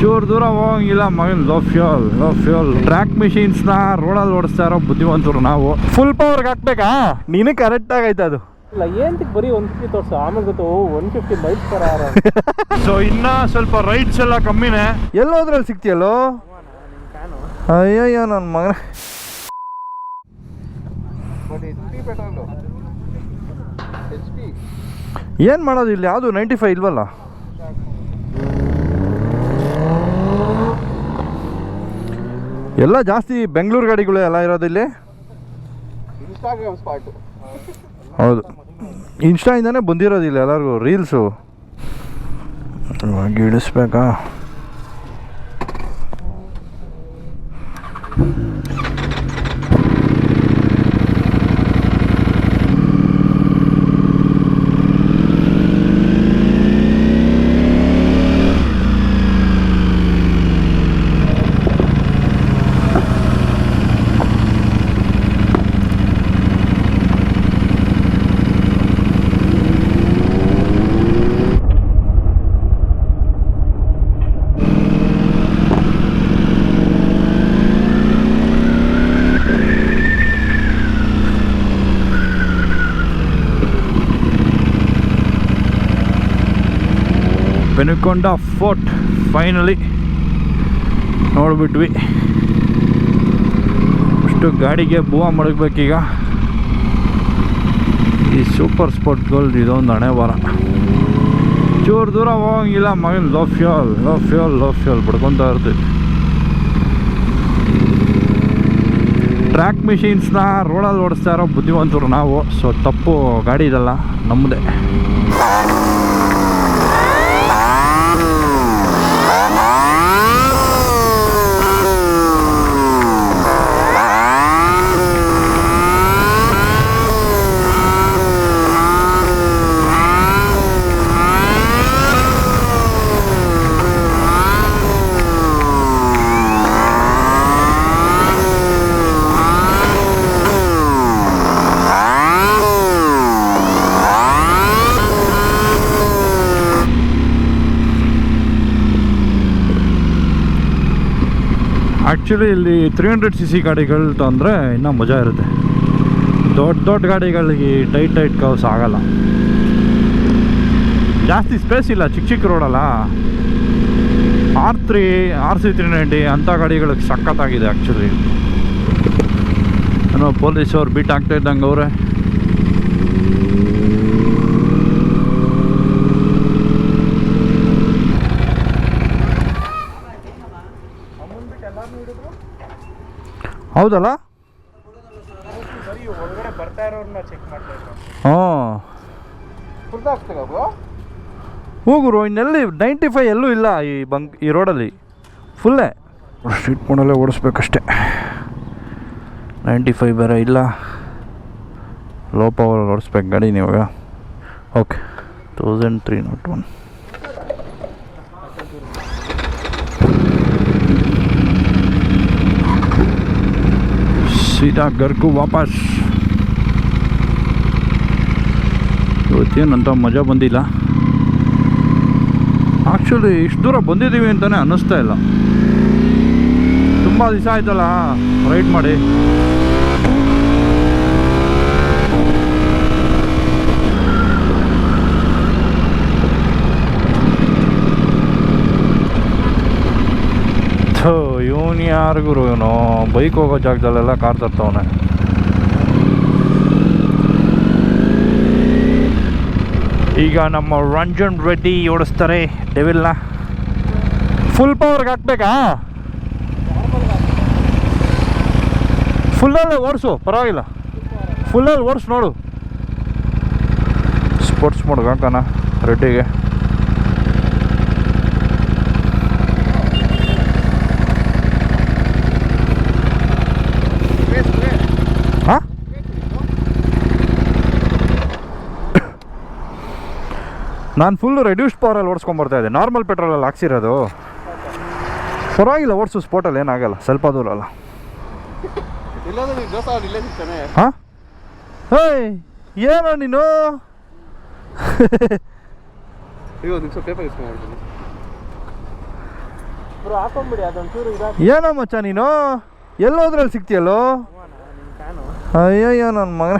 ಚೂರು ದೂರ ಹೋಗಂಗಿಲ್ಲ ಮಗನ್ low fuel low fuel track ಮಿಷಿನ್ಸ್ನ ರೋಡಲ್ಲಿ ಓಡಿಸ್ತಾ ಇರೋ ಬುದ್ಧಿವಂತರು ನಾವು. ಫುಲ್ ಪವರ್ಗೆ ಹಾಕ್ಬೇಕಾ? ನೀನು ಕರೆಕ್ಟ್ ಆಗೈತೆ ಅದು. ಇಲ್ಲ ಏನ್ ಬರೀ ಒನ್ ಫಿಫ್ಟಿ ತೋರ್ಸ? ಆಮೇಲೆ ಗೊತ್ತು ಒನ್ ಫಿಫ್ಟಿ ಬೈಕ್ ಥರ ಸೊ ಇನ್ನ ಸ್ವಲ್ಪ ರೈಡ್ಸ್ ಎಲ್ಲ ಕಮ್ಮಿನೇ. ಎಲ್ಲೋದ್ರಲ್ಲಿ ಸಿಗ್ತಿಯಲ್ಲೋ ಅಯ್ಯಯ್ಯೋ ನನ್ನ ಮಗನ. ಏನು ಮಾಡೋದು ಇಲ್ಲಿ? ಯಾವುದು ನೈಂಟಿ ಫೈವ್ ಇಲ್ವಲ್ಲ? ಎಲ್ಲ ಜಾಸ್ತಿ ಬೆಂಗಳೂರು ಗಾಡಿಗಳು ಎಲ್ಲ ಇರೋದು ಇಲ್ಲಿ? ಹೌದು. ಇನ್ಸ್ಟಾ ಇನ್ಸ್ಟಾಯಿಂದನೇ ಬಂದಿರೋದಿಲ್ಲ ಎಲ್ಲರಿಗೂ ರೀಲ್ಸು ಇಳಿಸ್ಬೇಕಾ ಪೆನುಕೊಂಡ ಫೋರ್ಟ್ ಫೈನಲಿ ನೋಡಿಬಿಟ್ವಿ. ಅಷ್ಟು ಗಾಡಿಗೆ ಬೂವ ಮಡಗಬೇಕೀಗ. ಈ ಸೂಪರ್ ಸ್ಪಾಟ್ಗಳು ಇದೊಂದು ಹಣೆ ಬರ ಚೂರು ದೂರ ಹೋಗಂಗಿಲ್ಲ ಮಗನ್ low fuel low fuel low fuel ಪಡ್ಕೊತಾ ಇರ್ತೀವಿ ಟ್ರ್ಯಾಕ್ ಮಿಷಿನ್ಸ್ನ ರೋಡಲ್ಲಿ ಓಡಿಸ್ತಾ ಇರೋ ಬುದ್ಧಿವಂತರು ನಾವು, ಸೊ ತಪ್ಪು ಗಾಡಿ ಇದಲ್ಲ ನಮ್ಮದೇ ಆ್ಯಕ್ಚುಲಿ ಇಲ್ಲಿ ತ್ರೀ ಹಂಡ್ರೆಡ್ ಸಿ ಸಿ ಗಾಡಿಗಳು ತಂದರೆ ಇನ್ನೂ ಮಜಾ ಇರುತ್ತೆ. ದೊಡ್ಡ ದೊಡ್ಡ ಗಾಡಿಗಳಿಗೆ ಟೈಟ್ ಟೈಟ್ ಕೌಸ್ ಆಗಲ್ಲ. ಜಾಸ್ತಿ ಸ್ಪೇಸ್ ಇಲ್ಲ ಚಿಕ್ಕ ಚಿಕ್ಕ ರೋಡಲ್ಲ R three R C three ninety ಅಂಥ ಗಾಡಿಗಳಿಗೆ ಸಖತ್ತಾಗಿದೆ ಆ್ಯಕ್ಚುಲಿ ಏನೋ ಪೊಲೀಸವ್ರು ಬೀಟ್ ಆಗ್ತಾ ಇದ್ದಂಗೆ ಅವರೇ ಹೌದಲ್ಲ ಬರೀ ಒಳಗಡೆ ಬರ್ತಾ ಇರೋರ್ನ ಚೆಕ್ ಮಾಡ್ತಾ ಇದ್ರು ಹಾಂ ಫುಲ್ ಆಗ್ತದೆ ಹ್ಞೂ. ಹೋಗುರು ಇನ್ನೆಲ್ಲಿ ನೈಂಟಿ ಫೈವ್ ಎಲ್ಲೂ ಇಲ್ಲ ಈ ಬಂಕ್ ಈ ರೋಡಲ್ಲಿ. ಫುಲ್ಲೇ ಸ್ಟ್ರೀಟ್ ಫೋನಲ್ಲೇ ಓಡಿಸ್ಬೇಕಷ್ಟೆ. ನೈಂಟಿ ಫೈವ್ ಬೇರೆ ಇಲ್ಲ. ಲೋ ಪವರ್ ಓಡಿಸ್ಬೇಕು ಗಾಡಿ ಇವಾಗ. Okay thousand three not one ಸೀದಾ ಗರ್ಕು ವಾಪಸ್. ಇವತ್ತೇನಂತ ಮಜಾ ಬಂದಿಲ್ಲ. ಆ್ಯಕ್ಚುಲಿ ಇಷ್ಟು ದೂರ ಬಂದಿದ್ದೀವಿ ಅಂತಲೇ ಅನ್ನಿಸ್ತಾ ಇಲ್ಲ. ತುಂಬ ದಿವಸ ಆಯ್ತಲ್ಲ ರೈಡ್ ಮಾಡಿ. ಇವನು ಯಾರಿಗೂ ಇವನು? ಬೈಕ್ ಹೋಗೋ ಜಾಗದಲ್ಲೆಲ್ಲ ಕಾರ್ ತರ್ತವನೆ. ಈಗ ನಮ್ಮ ರಂಜನ್ ರೆಡ್ಡಿ ಓಡಿಸ್ತಾರೆ ಡೆವಿಲ್ನ ಫುಲ್ ಪವರ್ಗೆ ಹಾಕ್ಬೇಕಾ? ಫುಲ್ಲಲ್ಲೇ ಓಡಿಸು, ಪರವಾಗಿಲ್ಲ. ಫುಲ್ಲಲ್ಲಿ ಓಡಿಸು ನೋಡು. ಸ್ಪೋರ್ಟ್ಸ್ ಮೋಡ್ಗೆ ರೆಡ್ಡಿಗೆ. ನಾನು ಫುಲ್ಲು ರೆಡ್ಯೂಸ್ಡ್ ಪವರಲ್ಲಿ ಓಡಿಸ್ಕೊಂಬರ್ತಾ ಇದ್ದೆ. ನಾರ್ಮಲ್ ಪೆಟ್ರೋಲಲ್ಲಿ ಹಾಕ್ಸಿರೋದು. ಪರವಾಗಿಲ್ಲ ಓಡಿಸು ಸ್ಪೋಟಲ್ಲಿ ಏನಾಗಲ್ಲ ಸ್ವಲ್ಪ ದೂರ ಅಲ್ಲ. ಹಾಂ? ಹೇಯ್ ಏನೋ ನೀನು? ಏನೋ ಮಚ್ಚ ನೀನು? ಎಲ್ಲೋದ್ರಲ್ಲಿ ಸಿಗ್ತೀಯಲ್ಲೋ? ಅಯ್ಯಯ್ಯೋ ನನ್ನ ಮಗನ.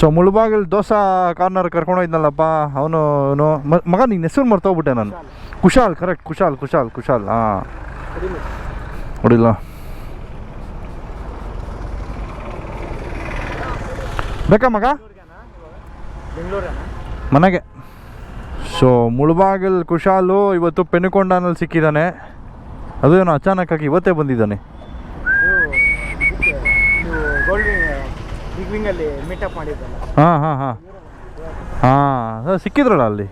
ಸೊ ಮುಳುಬಾಗಿಲ್ ದೋಸಾ ಕಾರ್ನರ್ ಕರ್ಕೊಂಡೋಯ್ದ್ನಲ್ಲಪ್ಪ ಅವನು ಅವನು ಮಗ ನಿನ್ನ ಹೆಸರು ಮರ್ತೋಗ್ಬಿಟ್ಟೆ ನಾನು. ಕುಶಾಲ್ ಕರೆಕ್ಟ್ ಕುಶಾಲ್ ಕುಶಾಲ್ ಕುಶಾಲ್, ಹಾಂ. ಹೊಡಿಲ್ಲ ಬೇಕಾ ಮಗ? ಮನೆಗೆ. ಸೊ ಮುಳುಬಾಗಿಲ್ ಕುಶಾಲು ಇವತ್ತು ಪೆನುಕೊಂಡನಲ್ಲಿ ಸಿಕ್ಕಿದ್ದಾನೆ ಅದು ಏನೋ ಅಚಾನಕ್ಕಾಗಿ ಇವತ್ತೇ ಬಂದಿದ್ದಾನೆ ನೀವು ಇದಕ್ಕೆ ನೀವು ಗೋಲ್ಡ್ ಬಿಗ್ ವಿಂಗಲ್ಲಿ ಮೀಟಪ್ ಮಾಡಿದ್ದಲ್ಲ. ಹಾಂ ಹಾಂ ಹಾಂ. ಹಾಂ ಸಿಕ್ಕಿದ್ರಲ್ಲ ಅಲ್ಲಿ?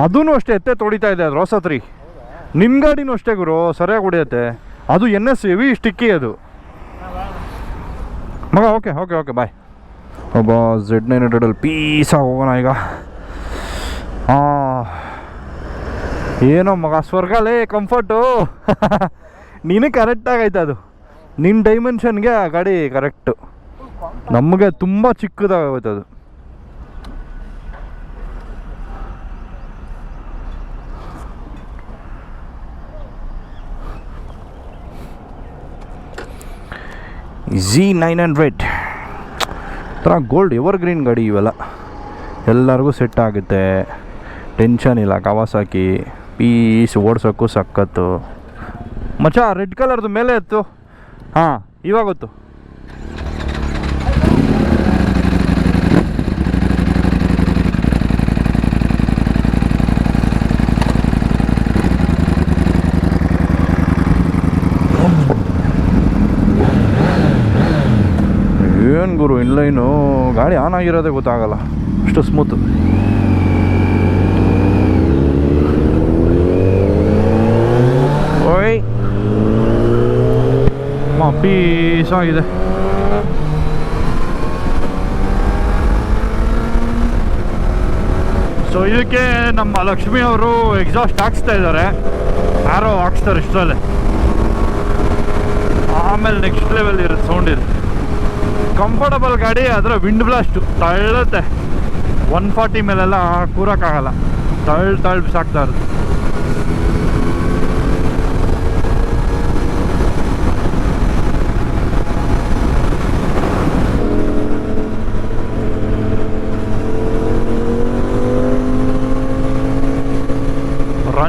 ಅದೂ ಅಷ್ಟೇ ಎತ್ತೆ ತೊಡಿತಾ ಇದೆ ಅದು ರೋಸತ್ರಿ ನಿಮ್ಮ ಗಾಡಿನೂ ಅಷ್ಟೇ ಗುರು ಸರಿಯಾಗಿ ಹೊಡಿಯತ್ತೆ. ಅದು ಎನ್ ಎಸ್ ಹೆವಿ ಸ್ಟಿಕ್ಕಿ ಅದು. ಮಗ ಓಕೆ ಓಕೆ ಓಕೆ ಬಾಯ್ ಒಬ್ಬ ಝೆಡ್ ನೈನ್ ಹಂಡ್ರೆಡಲ್ಲಿ ಪೀಸಾಗಿ ಹೋಗೋಣ ಈಗ. ಹಾಂ ಏನೋ ಮಗ ಸ್ವರ್ಗಲೇ ಕಂಫರ್ಟು ನೀನು ಕರೆಕ್ಟ್ ಆಯ್ತು ಅದು. ನಿನ್ನ ಡೈಮೆನ್ಷನ್ಗೆ ಆ ಗಾಡಿ ಕರೆಕ್ಟು ನಮಗೆ ತುಂಬ ಚಿಕ್ಕದಾಗೋಯ್ತು ಅದು. ಝಿ ನೈನ್ ಹಂಡ್ರೆಡ್ ಥರ ಗೋಲ್ಡ್ ಎವರ್ ಗ್ರೀನ್ ಗಾಡಿ ಇವೆಲ್ಲ. ಎಲ್ಲರಿಗೂ ಸೆಟ್ ಆಗುತ್ತೆ. ಟೆನ್ಷನ್ ಇಲ್ಲ ಕವಾಸಾಕಿ ಪೀಸ್ ಓಡಿಸೋಕ್ಕೂ ಸಖತ್ತು. ಮಚ್ಚ ರೆಡ್ ಕಲರ್ದು ಮೇಲೆ ಇತ್ತು ಹಾಂ, ಇವಾಗ ಗೊತ್ತು. ಏನು ಗುರು ಇನ್ಲೈನು ಗಾಡಿ ಆನ್ ಆಗಿರೋದೇ ಗೊತ್ತಾಗಲ್ಲ. ಅಷ್ಟು ಸ್ಮೂತ್ ಮಾ ಪೀಸ್ ಆಗಿದೆ ಸೊ ಇದಕ್ಕೆ ನಮ್ಮ ಲಕ್ಷ್ಮಿ ಅವರು ಎಕ್ಸಾಸ್ಟ್ ಹಾಕ್ಸ್ತಾ ಇದ್ದಾರೆ ಯಾರೋ ಹಾಕ್ಸ್ತಾರೆ ಇಷ್ಟರಲ್ಲಿ. ಆಮೇಲೆ ನೆಕ್ಸ್ಟ್ ಲೆವೆಲ್ ಇರುತ್ತೆ ಸೌಂಡ್ ಇದು. ಕಂಫರ್ಟಬಲ್ ಗಾಡಿ ಅದರ ವಿಂಡ್ ಬ್ಲಾಸ್ಟು ತಳ್ಳುತ್ತೆ. ಒನ್ ಫಾರ್ಟಿ ಮೇಲೆಲ್ಲ ಕೂರೋಕ್ಕಾಗಲ್ಲ. ತಳ್ಳು ತಳ್ಳು ಬಿಸಾಕ್ತಾ ಇರುತ್ತೆ.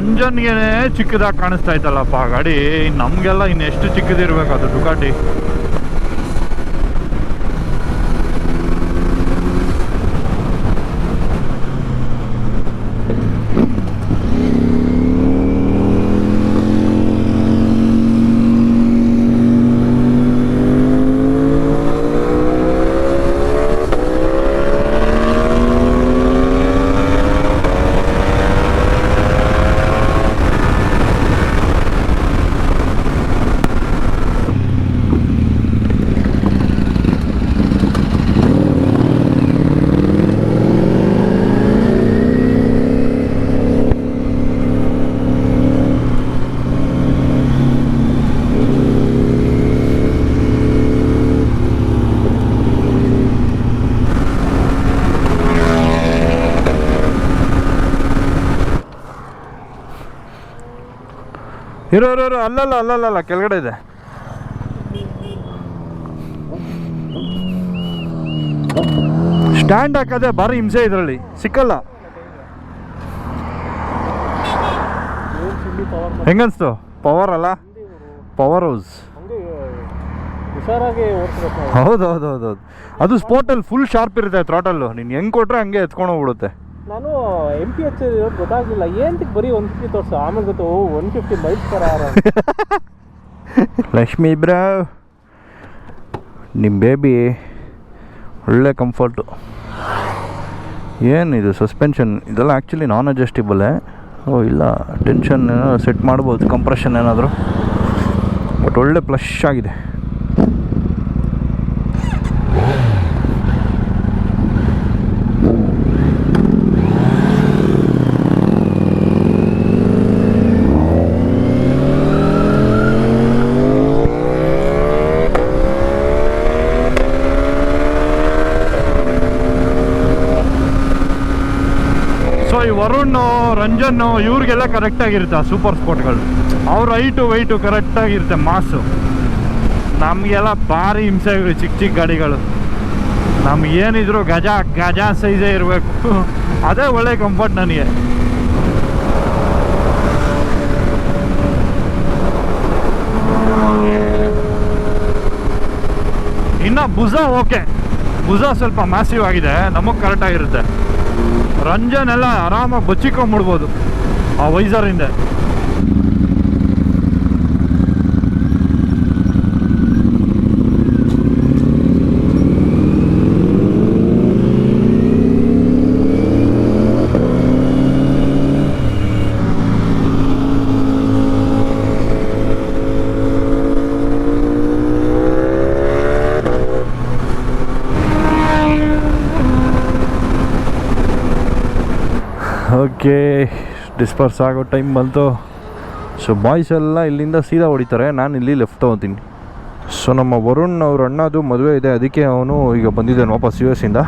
ರಂಜನ್ಗೆ ಚಿಕ್ಕದಾಗಿ ಕಾಣಿಸ್ತಾ ಇತ್ತಲ್ಲಪ್ಪ ಗಾಡಿ? ನಮಗೆಲ್ಲ ಇನ್ನು ಎಷ್ಟು ಚಿಕ್ಕದಿರ್ಬೇಕು ಅದು ಡುಕಾಟಿ ಇರೋ ಅಲ್ಲಲ್ಲ ಅಲ್ಲಲ್ಲ ಕೆಳಗಡೆ ಇದೆ. ಸ್ಟ್ಯಾಂಡ್ ಹಾಕದೆ ಭಾರಿ ಹಿಂಸೆ ಇದರಲ್ಲಿ. ಸಿಕ್ಕಲ್ಲ. ಹೆಂಗನ್ಸ್ತು? ಪವರ್ ಅಲ್ಲ? ಪವರ್ ಹೌಸ್ ಹೌದು ಹೌದು ಹೌದು ಹೌದು ಅದು ಸ್ಪೋರ್ಟಲ್ಲಿ ಫುಲ್ ಶಾರ್ಪ್ ಇರುತ್ತೆ ಥ್ರಾಟಲ್ಲು ನೀನು ಹೆಂಗೆ ಕೊಟ್ಟರೆ ಹಂಗೆ ಎತ್ಕೊಂಡು ಹೋಗ್ಬಿಡುತ್ತೆ. ನಾನು ಎಂ ಪಿ ಎಚ್ ಇರೋದು ಗೊತ್ತಾಗಲಿಲ್ಲ. ಏನಂತಕ್ಕೆ ಬರೀ ಒನ್ ಫಿಫ್ಟಿ ತೋರಿಸು? ಆಮೇಲೆ ಗೊತ್ತು ಒನ್ ಫಿಫ್ಟಿ ಬೈಕ್ ಥರ ಲಕ್ಷ್ಮಿ ಇಬ್ರಾ ನಿಮ್ಮ ಬೇಬಿ ಒಳ್ಳೆ ಕಂಫರ್ಟು ಏನಿದು ಸಸ್ಪೆನ್ಷನ್ ಇದೆಲ್ಲ ಆ್ಯಕ್ಚುಲಿ ನಾನ್ ಅಡ್ಜಸ್ಟಿಬಲೇ ಓ, ಇಲ್ಲ ಟೆನ್ಷನ್ ಸೆಟ್ ಮಾಡ್ಬೋದು ಕಂಪ್ರೆಷನ್ ಏನಾದರೂ. ಬಟ್ ಒಳ್ಳೆ ಪ್ಲಶ್ ಆಗಿದೆ. ಸೊ ವರುಣ್, ರಂಜನ್ ಇವ್ರಿಗೆಲ್ಲ ಕರೆಕ್ಟಾಗಿರುತ್ತೆ ಆ ಸೂಪರ್ ಸ್ಪೋರ್ಟ್ಗಳು ಅವ್ರ ಹೈಟು ವೆಯ್ಟು ಕರೆಕ್ಟಾಗಿರುತ್ತೆ ಮಾಸು. ನಮಗೆಲ್ಲ ಭಾರಿ ಹಿಂಸೆ ಆಗಿರೋ ಚಿಕ್ಕ ಚಿಕ್ಕ ಗಾಡಿಗಳು. ನಮ್ಗೆ ಏನಿದ್ರು ಗಜ ಗಜ ಸೈಜೇ ಇರಬೇಕು. ಅದೇ ಒಳ್ಳೆ ಕಂಫರ್ಟ್ ನನಗೆ. ಇನ್ನು ಭುಜ ಓಕೆ ಭುಜ ಸ್ವಲ್ಪ ಮ್ಯಾಸಿವ್ ಆಗಿದೆ. ನಮಗೆ ಕರೆಕ್ಟಾಗಿರುತ್ತೆ ರಂಜನ್ ಎಲ್ಲ ಆರಾಮಾಗಿ ಬಚ್ಚಿಕೊಂಬಿಡ್ಬೋದು ಆ ವೈಸರಿಂದ ಓಕೆ ಡಿಸ್ಪರ್ಸ್ ಆಗೋ ಟೈಮ್ ಬಂತು. ಸೊ ಬಾಯ್ಸ್ ಎಲ್ಲ ಇಲ್ಲಿಂದ ಸೀದಾ ಹೊಡಿತಾರೆ. ನಾನು ಇಲ್ಲಿ ಲೆಫ್ಟ್ ತೊಗೊತೀನಿ. ಸೊ ನಮ್ಮ ವರುಣ್ ಅವ್ರ ಅಣ್ಣದು ಮದುವೆ ಇದೆ. ಅದಕ್ಕೆ ಅವನು ಈಗ ಬಂದಿದ್ದಾನೆ ವಾಪಸ್ ಯು ಎಸ್ ಇಂದ.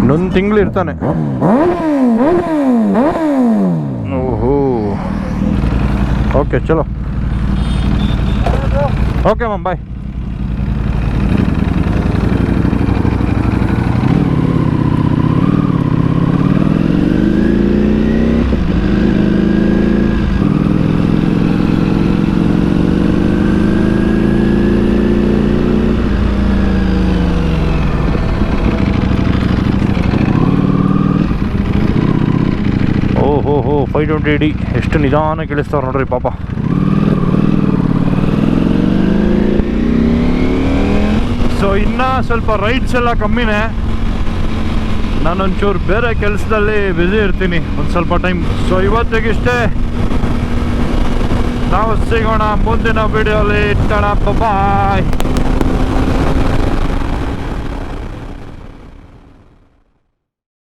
ಇನ್ನೊಂದು ತಿಂಗಳು ಇರ್ತಾನೆ. ಓಹೋ. ಓಕೆ ಚಲೋ. Okay ma'am bye five twenty D ಎಷ್ಟು ನಿಧಾನ ಕೇಳಿಸ್ತಾರೆ ನೋಡ್ರಿ ಪಾಪ. ಸೊ ಇನ್ನೂ ಸ್ವಲ್ಪ ರೈಡ್ಸ್ ಎಲ್ಲ ಕಮ್ಮಿನೇ. ನಾನೊಂಚೂರು ಬೇರೆ ಕೆಲಸದಲ್ಲಿ ಬ್ಯುಸಿ ಇರ್ತೀನಿ, ಒಂದು ಸ್ವಲ್ಪ ಟೈಮ್ ಸೊ ಇವತ್ತಿಗಿಷ್ಟೇ ನಾವು ಸಿಗೋಣ ಮುಂದಿನ ವಿಡಿಯೋಲಿ ಬಾಯ್